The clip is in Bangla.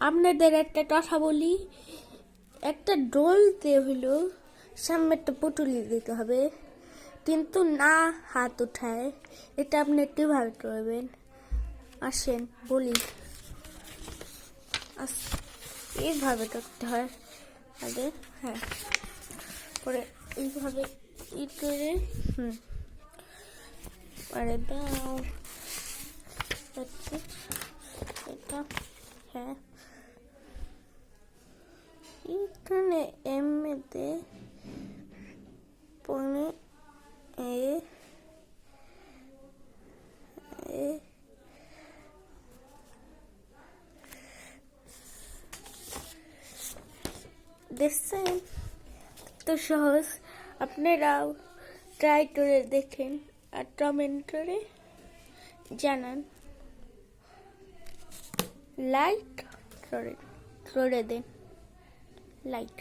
আপনাদের একটা কথা বলি। একটা ডলতে হলো সামনে একটা পুটুলি দিতে হবে। কিন্তু না হাত উঠায়। এটা আপনি কীভাবে করবেন। আসেন, বলি। এইভাবে করতে হয়। আগে হ্যাঁ। পরে এইভাবে ই করে, হুম। পরে দাও। এটা হ্যাঁ। এমএতে পনে এ এ দেখছেন তো সহজ। আপনারাও ট্রাই করে দেখেন আর কমেন্ট করে জানান। লাইক করে করে দেন। লাইক